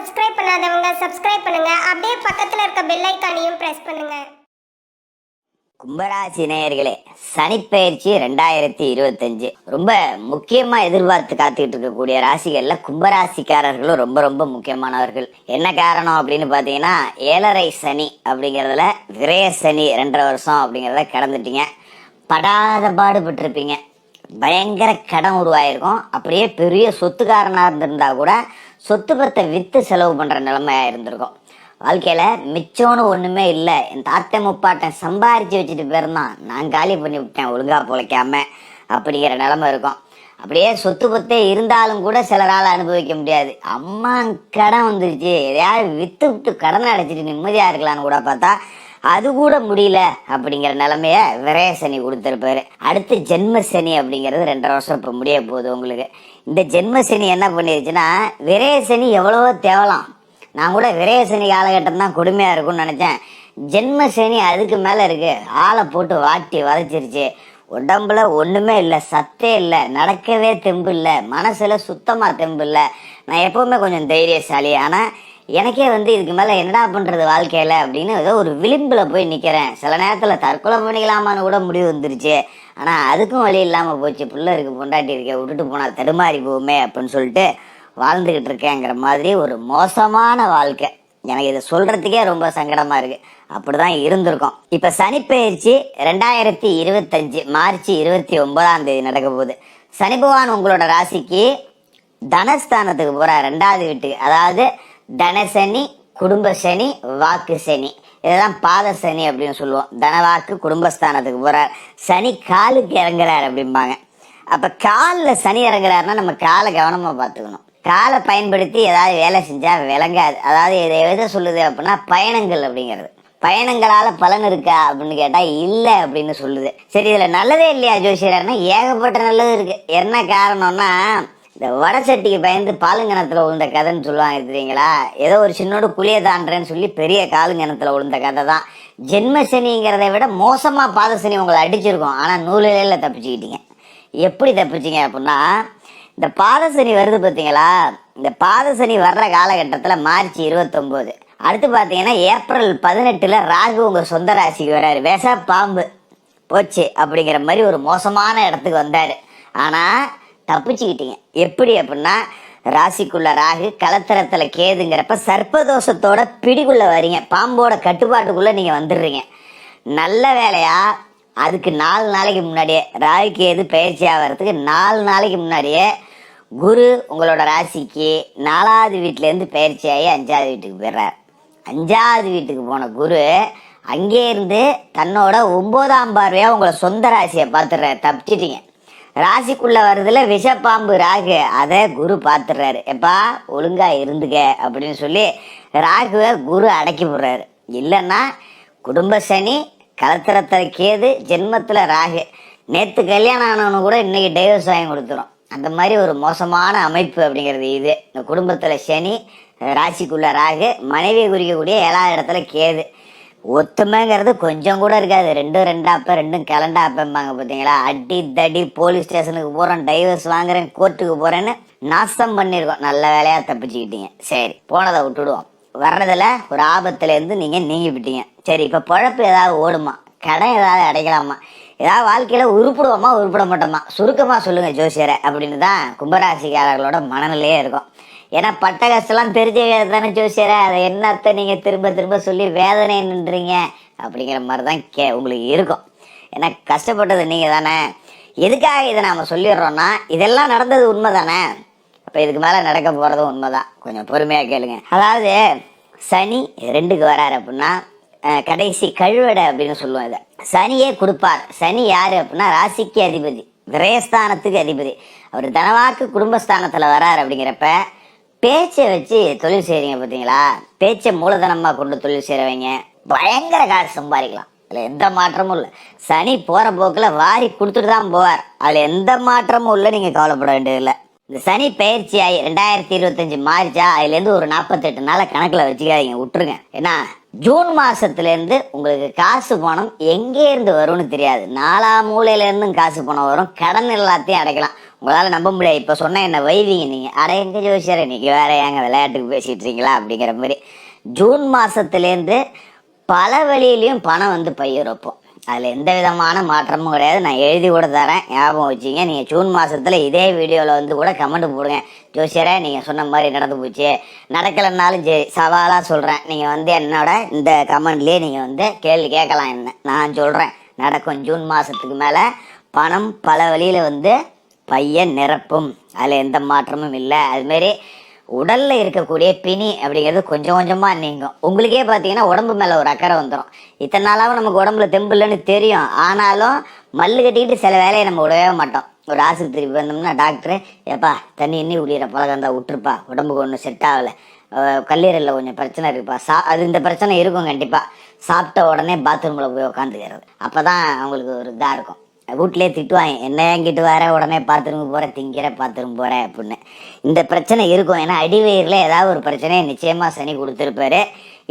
Subscribe பண்ணாதவங்க subscribe பண்ணுங்க. அப்படியே பக்கத்துல இருக்க பெல் ஐக்கானையும் பிரஸ் பண்ணுங்க. கும்பராசி நேயர்களே சனிப்பெயர்ச்சி ரெண்டாயிரத்தி இருபத்தஞ்சு. ரொம்ப முக்கியமா எதிர்பார்த்து காத்துக்கிட்டு இருக்கக்கூடிய ராசிகள்ல கும்பராசிக்காரர்களும் ரொம்ப ரொம்ப முக்கியமானவர்கள். என்ன காரணம் அப்படின்னு பாத்தீங்கன்னா ஏழரை சனி அப்படிங்கறதுல விரய சனி ரெண்டரை வருஷம் அப்படிங்கறத கடந்துட்டீங்க. படாத பாடுபட்டிருப்பீங்க. பயங்கர கடன் உருவாயிருக்கும். அப்படியே பெரிய சொத்துக்காரனா இருந்திருந்தா கூட சொத்து பத்தை விற்று செலவு பண்ணுற நிலைமையாக இருந்திருக்கும். வாழ்க்கையில் மிச்சம்னு ஒன்றுமே இல்லை. என் தாத்தா முப்பாட்டன் சம்பாரித்து வச்சுட்டு போயிருந்தான் நான் காலி பண்ணி விட்டேன் ஒழுங்கா பொழைக்காம அப்படிங்கிற நிலமை இருக்கும். அப்படியே சொத்து பத்தே இருந்தாலும் கூட சிலரால் அனுபவிக்க முடியாது. அம்மா கடன் வந்துருச்சு. எதையாவது விற்று விட்டு கடன் அடைச்சிட்டு நிம்மதியாக இருக்கலாம்னு கூட பார்த்தா அது கூட முடியல அப்படிங்கிற நிலமைய விரய சனி கொடுத்துருப்பாரு. அடுத்து ஜென்ம சனி அப்படிங்கிறது ரெண்டரை வருஷம் இப்போ முடிய போகுது உங்களுக்கு. இந்த ஜென்ம சனி என்ன பண்ணிருச்சுன்னா விரயசனி எவ்வளவோ தேவலாம். நான் கூட விரயசனி காலகட்டம் தான் கொடுமையாக இருக்கும்னு நினச்சேன். ஜென்ம சனி அதுக்கு மேலே இருக்கு. ஆளை போட்டு வாட்டி வதச்சிருச்சு. உடம்புல ஒன்றுமே இல்லை சத்தே இல்லை நடக்கவே தெம்பு இல்லை மனசில் சுத்தமாக தெம்பு இல்லை. நான் எப்போவுமே கொஞ்சம் தைரியசாலி. ஆனால் எனக்கே வந்து இதுக்கு மேலே என்னடா பண்ணுறது வாழ்க்கையில் அப்படின்னு ஏதோ ஒரு விளிம்பில் போய் நிற்கிறேன் சில நேரத்தில் தற்கொலை பண்ணிக்கலாமான்னு கூட முடிவு வந்துருச்சு. ஆனால் அதுக்கும் வழி இல்லாமல் போச்சு. பிள்ளை இருக்கு பொண்டாட்டி இருக்க விட்டுட்டு போனால் தடுமாறி போகுமே அப்படின்னு சொல்லிட்டு வாழ்ந்துக்கிட்டு இருக்கேங்கிற மாதிரி ஒரு மோசமான வாழ்க்கை. எனக்கு இதை சொல்கிறதுக்கே ரொம்ப சங்கடமாக இருக்குது அப்படி அப்படிதான் இருந்திருக்கும். இப்போ சனிப்பெயர்ச்சி ரெண்டாயிரத்தி இருபத்தஞ்சு மார்ச் இருபத்தி ஒன்பதாம் தேதி நடக்க போகுது. சனி பகவான் உங்களோட ராசிக்கு தனஸ்தானத்துக்கு போகிற ரெண்டாவது வீட்டுக்கு. அதாவது தனசனி குடும்ப சனி வாக்கு சனி இதுதான் பாத சனி அப்படின்னு சொல்லுவோம். தனவாக்கு குடும்பஸ்தானத்துக்கு போகிறார் சனி காலுக்கு இறங்குறார் அப்படிம்பாங்க. அப்போ காலில் சனி இறங்குறாருன்னா நம்ம காலை கவனமாக பார்த்துக்கணும். காலை பயன்படுத்தி ஏதாவது வேலை செஞ்சால் விளங்காது. அதாவது இதை எதை சொல்லுது அப்படின்னா பயணங்கள் அப்படிங்கிறது. பயணங்களால் பலன் இருக்கா அப்படின்னு கேட்டால் இல்லை அப்படின்னு சொல்லுது. சரி இதில் நல்லதே இல்லையா? ஜோசியர்னா ஏகப்பட்ட நல்லது இருக்குது என்ன காரணம்னா இந்த வடசட்டிக்கு பயந்து பாலுங்கணத்தில் உளுந்த கதைன்னு சொல்லுவாங்க தெரியுங்களா? ஏதோ ஒரு சின்னோடு குளிய தாண்டுறேன்னு சொல்லி பெரிய காலுங்கணத்தில் உளுந்த கதை தான். ஜென்மசனிங்கிறத விட மோசமாக பாதசனி உங்களை அடிச்சிருக்கும். ஆனால் நூலிலையில தப்பிச்சுக்கிட்டீங்க. எப்படி தப்பிச்சிங்க அப்படின்னா இந்த பாதசனி வருது பார்த்தீங்களா இந்த பாதசனி வர்ற காலகட்டத்தில் மார்ச் இருபத்தொம்போது. அடுத்து பார்த்தீங்கன்னா ஏப்ரல் பதினெட்டில் ராகு உங்கள் சொந்த ராசிக்கு வர்றாரு விஷ பாம்பு போச்சு. அப்படிங்கிற மாதிரி ஒரு மோசமான இடத்துக்கு வந்தார். ஆனால் தப்பிச்சுக்கிட்டீங்க. எப்படி அப்படின்னா ராசிக்குள்ள ராகு கலத்தரத்தில் கேதுங்கிறப்ப சர்ப்பதோஷத்தோட பிடிக்குள்ள வரீங்க. பாம்போட கட்டுப்பாட்டுக்குள்ளே நீங்கள் வந்துடுறீங்க. நல்ல வேலையா? அதுக்கு நாலு நாளைக்கு முன்னாடியே ராகு கேது பயிற்சி ஆகிறதுக்கு நாலு நாளைக்கு முன்னாடியே குரு உங்களோட ராசிக்கு நாலாவது வீட்டிலேருந்து பயிற்சி ஆகி அஞ்சாவது வீட்டுக்கு போயிடுறார். அஞ்சாவது வீட்டுக்கு போன குரு அங்கே இருந்து தன்னோட ஒம்போதாம் பார்வையாக உங்களை சொந்த ராசியை பார்த்துடுறாரு. தப்பிச்சிட்டீங்க. ராசிக்குள்ள வருதுல விஷப்பாம்பு ராகு. அதை குரு பார்த்துடுறாரு. எப்பா ஒழுங்கா இருந்துக்க அப்படின்னு சொல்லி ராகுவை குரு அடக்கி போடுறாரு இல்லைன்னா குடும்ப சனி கலத்திரத்தில் கேது ஜென்மத்தில் ராகு. நேற்று கல்யாணம் ஆனவனு கூட இன்னைக்கு டைவர்ஸ் வாங்கி கொடுத்துரும். அந்த மாதிரி ஒரு மோசமான அமைப்பு அப்படிங்கிறது இது. இந்த குடும்பத்தில் சனி ராசிக்குள்ள ராகு மனைவியை குறிக்கக்கூடிய ஏழாவது இடத்துல கேது. ஒத்துமைங்கிறது கொஞ்சம் கூட இருக்காது. ரெண்டும் ரெண்டாப்ப ரெண்டும் கிளண்டா அப்பம்பாங்க பார்த்தீங்களா அடி தடி போலீஸ் ஸ்டேஷனுக்கு போகிறோம் டைவர்ஸ் வாங்குறேன் கோர்ட்டுக்கு போகிறேன்னு நாசம் பண்ணியிருக்கோம் நல்ல வேலையாக தப்பிச்சுக்கிட்டீங்க. சரி போனதை விட்டுடுவோம். வர்றதுல ஒரு ஆபத்துலேருந்து நீங்கள் நீங்கிவிட்டீங்க. சரி இப்போ பழப்பு ஏதாவது ஓடுமா? கடன் ஏதாவது அடைக்கலாமா? ஏதாவது வாழ்க்கையில் உருப்பிடுவோமா உருப்பிட மாட்டோமா? சுருக்கமாக சொல்லுங்கள் ஜோசியரை. அப்படின்னு தான் கும்பராசிக்காரர்களோட மனநிலையே இருக்கும். ஏன்னா பட்ட கஷ்டம்லாம் தெரிஞ்ச தானே ஜோசியரை. அதை என்னத்தை நீங்கள் திரும்ப திரும்ப சொல்லி வேதனை நின்றீங்க? அப்படிங்கிற மாதிரி தான் கே உங்களுக்கு இருக்கும். ஏன்னா கஷ்டப்பட்டது நீங்கள் தானே எதுக்காக இதை நாம் சொல்லிடுறோன்னா இதெல்லாம் நடந்தது உண்மை தானே அப்போ இதுக்கு மேலே நடக்க போகிறதும் உண்மைதான். கொஞ்சம் பொறுமையாக கேளுங்க. அதாவது சனி ரெண்டுக்கு வராரு அப்படின்னா கடைசி கழுவடை அப்படின்னு சொல்லுவோம் இதை. சனியே கொடுப்பார். சனி யார் அப்படின்னா ராசிக்கு அதிபதி. விரயஸ்தானத்துக்கு அதிபதி. அவர் தனவாக்கு குடும்பஸ்தானத்தில் வரார் அப்படிங்கிறப்ப பேச்சை வச்சு தொழில் செய்கிறீங்க பார்த்தீங்களா பேச்சை மூலதனமாக கொண்டு தொழில் செய்கிறவங்க பயங்கர காசு சம்பாதிக்கலாம். அதில் எந்த மாற்றமும் இல்லை. சனி போகிற போக்கில் வாரி கொடுத்துட்டு தான் போவார். அதில் எந்த மாற்றமும் இல்லை நீங்கள் கவலைப்பட வேண்டியதில்லை. இந்த சனி பயிற்சி ஆகி ரெண்டாயிரத்தி இருபத்தஞ்சு மாறிச்சா அதுலேருந்து ஒரு நாற்பத்தெட்டு நாளை கணக்கில் வச்சுக்காதீங்க விட்டுருங்க. ஏன்னா ஜூன் மாதத்துலேருந்து உங்களுக்கு காசு பணம் எங்கேருந்து வரும்னு தெரியாது. நாலா மூலையிலேருந்தும் காசு பணம் வரும். கடன் எல்லாத்தையும் அடைக்கலாம். உங்களால் நம்ப முடியாது. இப்போ சொன்னால் என்ன வைவீங்க நீங்கள் அட எங்கே ஜோசியரை நீங்கள் வேற ஏங்க விளையாட்டுக்கு பேசிகிட்டு இருக்கீங்களா? அப்படிங்கிற மாதிரி ஜூன் மாதத்துலேருந்து பல வழியிலையும் பணம் வந்து பயிரப்போம் அதில் எந்த விதமான மாற்றமும் கிடையாது. நான் எழுதி கூட தரேன். ஞாபகம் வச்சுங்க நீங்கள் ஜூன் மாதத்தில் இதே வீடியோவில் வந்து கூட கமெண்ட் போடுங்க. ஜோசியரை நீங்கள் சொன்ன மாதிரி நடந்து போச்சு. நடக்கலைன்னாலும் சரி சவாலாக சொல்கிறேன் நீங்கள் வந்து என்னோட இந்த கமெண்ட்லேயே நீங்கள் வந்து கேள்வி கேட்கலாம் என்ன. நான் சொல்கிறேன் நடக்கும் ஜூன் மாதத்துக்கு மேலே பணம் பல வழியில் வந்து பையன் நிரப்பும். அதில் எந்த மாற்றமும் இல்லை. அதுமாரி உடலில் இருக்கக்கூடிய பிணி அப்படிங்கிறது கொஞ்சம் கொஞ்சமாக நீங்கும். உங்களுக்கே பார்த்தீங்கன்னா உடம்பு மேலே ஒரு அக்கறை வந்துடும் இத்தனை நாளாகவும் நமக்கு உடம்புல தெம்பு இல்லைன்னு தெரியும். ஆனாலும் மல்லு கட்டிக்கிட்டு சில வேலையை நம்ம விடவே மாட்டோம். ஒரு ஆஸ்பத்திரி வந்தோம்னா டாக்டர் ஏப்பா தண்ணி எண்ணி உளியிற பழக்கம் தான் விட்டுருப்பா. உடம்புக்கு ஒன்றும் செட் ஆகலை. கல்லீரலில் கொஞ்சம் பிரச்சனை இருக்குப்பா. சா அது இந்த பிரச்சனை இருக்கும் கண்டிப்பாக சாப்பிட்ட உடனே பாத்ரூமில் போய் உட்காந்துக்கிறது அப்போ தான் அவங்களுக்கு ஒரு இதாக இருக்கும். வீட்டிலே திட்டுவாங்க என்ன என்கிட்ட வர? உடனே பாத்ரூம் போகிற திங்கிற பாத்ரூம் போகிற அப்படின்னு. இந்த பிரச்சனை இருக்கும். ஏன்னா அடிவயிறில் ஏதாவது ஒரு பிரச்சனையை நிச்சயமாக சனி கொடுத்துருப்பாரு.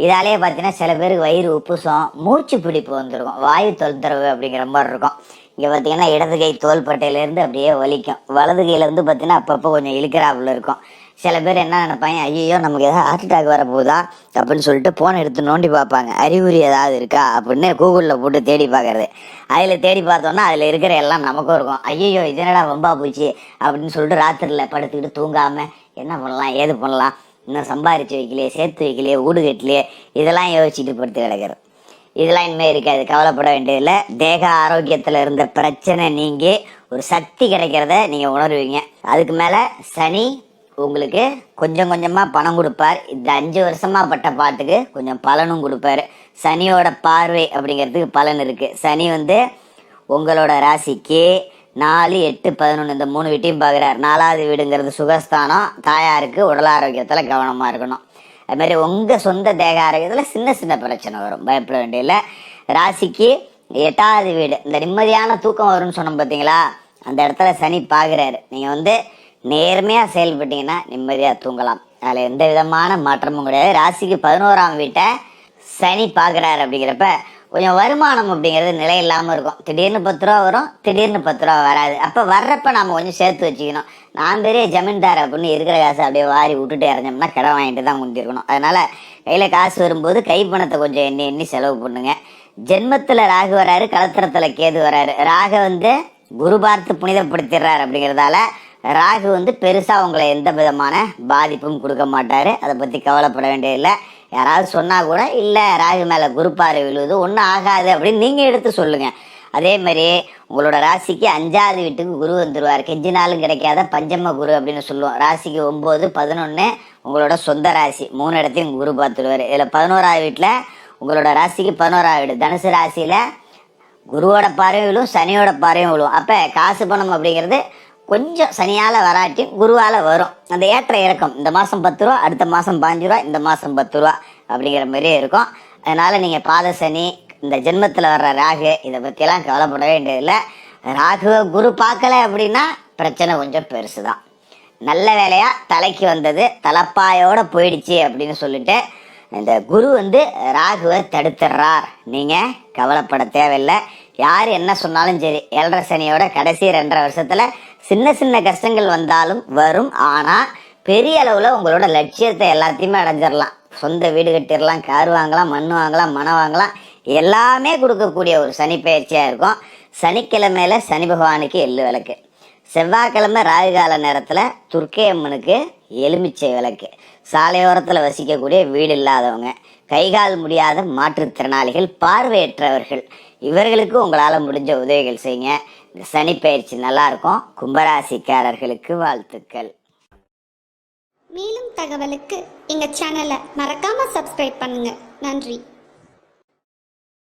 இதாலேயே பார்த்தீங்கன்னா சில பேருக்கு வயிறு உப்புசம் மூச்சு பிடிப்பு வந்திருக்கும். வாயு தொந்தரவு அப்படிங்கிற மாதிரி இருக்கும். இங்கே பார்த்தீங்கன்னா இடது கை தோள்பட்டையிலேருந்து அப்படியே வலிக்கும். வலது கையில் வந்து பார்த்தீங்கன்னா அப்பப்போ கொஞ்சம் இழுக்கிறாப்புல இருக்கும். சில பேர் என்ன நினைப்பாங்க ஐயோ நமக்கு ஏதாவது ஹார்ட் அட்டாக் வர போதா அப்படின்னு சொல்லிட்டு ஃபோனை எடுத்து நோண்டி பார்ப்பாங்க. அறிகுறி ஏதாவது இருக்கா? அப்படின்னு கூகுளில் போட்டு தேடி பார்க்கறது. அதில் தேடி பார்த்தோன்னா அதில் இருக்கிற எல்லாம் நமக்கும் இருக்கும். ஐயோ இதனடா வம்பா போச்சு? அப்படின்னு சொல்லிட்டு ராத்திரியில் படுத்துக்கிட்டு தூங்காமல் என்ன பண்ணலாம் ஏது பண்ணலாம்? இன்னும் சம்பாரிச்சு வைக்கலையே சேர்த்து வைக்கலையே வீடு கட்டலையே இதெல்லாம் யோசிச்சுட்டு படுத்து கிடக்கிறது. இதெல்லாம் இனிமேல் இருக்காது கவலைப்பட வேண்டியதில்லை. தேக ஆரோக்கியத்தில் இருந்த பிரச்சனை நீங்கி ஒரு சக்தி கிடைக்கிறத நீங்கள் உணர்வீங்க. அதுக்கு மேலே சனி உங்களுக்கு கொஞ்சம் கொஞ்சமாக பணம் கொடுப்பார். இந்த அஞ்சு வருஷமாக பட்ட பாட்டுக்கு கொஞ்சம் பலனும் கொடுப்பாரு. சனியோட பார்வை அப்படிங்கிறதுக்கு பலன் இருக்குது சனி வந்து உங்களோட ராசிக்கு நாலு எட்டு பதினொன்று இந்த மூணு வீட்டையும் பார்க்குறார். நாலாவது வீடுங்கிறது சுகஸ்தானம். தாயாருக்கு உடல் ஆரோக்கியத்தில் கவனமாக இருக்கணும். அதுமாதிரி உங்கள் சொந்த தேக ஆரோக்கியத்தில் சின்ன சின்ன பிரச்சனை வரும். பயப்பட வேண்டியதில்லை. ராசிக்கு எட்டாவது வீடு. இந்த நிம்மதியான தூக்கம் வரும்னு சொன்னோம் பார்த்தீங்களா அந்த இடத்துல சனி பார்க்குறாரு. நீங்கள் வந்து நேர்மையாக செயல்பட்டீங்கன்னா நிம்மதியாக தூங்கலாம். அதில் எந்த விதமான மாற்றமும் கிடையாது. ராசிக்கு பதினோராம் வீட்டை சனி பார்க்குறாரு அப்படிங்கிறப்ப கொஞ்சம் வருமானம் அப்படிங்கிறது நிலை இல்லாமல் இருக்கும். திடீர்னு பத்து ரூபா வரும் திடீர்னு பத்து ரூபா வராது. அப்போ வர்றப்ப நாம் கொஞ்சம் சேர்த்து வச்சுக்கணும். நான் பெரிய ஜமீன்தார் அப்படின்னு இருக்கிற காசை அப்படியே வாரி விட்டுட்டு இறஞ்சோம்னா கடன் வாங்கிட்டு தான் முந்திருக்கணும். அதனால் கையில் காசு வரும்போது கை பணத்தை கொஞ்சம் எண்ணி எண்ணி செலவு பண்ணுங்க. ஜென்மத்தில் ராகு வராரு கலத்திரத்தில் கேது வராரு. ராக வந்து குரு பார்த்து புனிதப்படுத்திடுறாரு அப்படிங்கிறதால ராகு வந்து பெருசாக உங்களை எந்த விதமான பாதிப்பும் கொடுக்க மாட்டார். அதை பற்றி கவலைப்பட வேண்டியதில்லை. யாராவது சொன்னால் கூட இல்லை ராகு மேலே குரு விழுவது ஒன்றும் ஆகாது அப்படின்னு நீங்கள் எடுத்து சொல்லுங்கள் அதே மாதிரி உங்களோட ராசிக்கு அஞ்சாவது வீட்டுக்கு குரு வந்துடுவார் கெஞ்சி நாளும் கிடைக்காத பஞ்சம குரு அப்படின்னு சொல்லுவோம். ராசிக்கு ஒம்பது பதினொன்று உங்களோட சொந்த ராசி. மூணு இடத்தையும் குரு பார்த்துடுவார் இதில் பதினோராவது வீட்டில் உங்களோட ராசிக்கு பதினோராவது வீடு. தனுசு ராசியில் குருவோட பார்வையும் விழும் சனியோட பார்வையும் விழும். அப்போ காசு பணம் அப்படிங்கிறது கொஞ்சம் சனியால் வராட்டி குருவால் வரும். அந்த ஏற்ற இறக்கம். இந்த மாதம் பத்து ரூபா அடுத்த மாதம் பாஞ்சு ரூபா இந்த மாதம் பத்து ரூபா அப்படிங்கிற மாதிரியே இருக்கும். அதனால் நீங்கள் பாத சனி இந்த ஜென்மத்தில் வர்ற ராகு இதை பற்றிலாம் கவலைப்பட வேண்டியதில்லை. ராகுவை குரு பார்க்கல அப்படின்னா பிரச்சனை கொஞ்சம் பெருசு தான் நல்ல வேலையாக தலைக்கு வந்தது தலைப்பாயோடு போயிடுச்சு அப்படின்னு சொல்லிட்டு இந்த குரு வந்து ராகுவை தடுத்துடுறார். நீங்கள் கவலைப்பட தேவையில்லை. யார் என்ன சொன்னாலும் சரி ஏழரை சனியோட கடைசி ரெண்டரை வருஷத்தில் சின்ன சின்ன கஷ்டங்கள் வந்தாலும் வரும். ஆனால் பெரிய அளவில் உங்களோட லட்சியத்தை எல்லாத்தையுமே அடைஞ்சிடலாம் சொந்த வீடு கட்டிடலாம் கார் வாங்கலாம் மண் வாங்கலாம் மனம் வாங்கலாம். எல்லாமே கொடுக்கக்கூடிய ஒரு சனி பயிற்சியாக இருக்கும். சனிக்கிழமையில சனி பகவானுக்கு எள்ளு விளக்கு. செவ்வாய்க்கிழமை ராகு கால நேரத்தில் துர்க்கை அம்மனுக்கு எலுமிச்சை விளக்கு. சாலையோரத்தில் வசிக்கக்கூடிய வீடு இல்லாதவங்க கைகால் முடியாத மாற்றுத்திறனாளிகள் பார்வையற்றவர்கள் இவர்களுக்கு உங்களால் முடிஞ்ச உதவிகள் செய்யுங்க. இந்த சனி பயிற்சி நல்லா இருக்கும் கும்பராசிக்காரர்களுக்கு வாழ்த்துக்கள். மேலும் தகவலுக்கு எங்கள் சேனலை மறக்காமல் சப்ஸ்கிரைப் பண்ணுங்கள் நன்றி.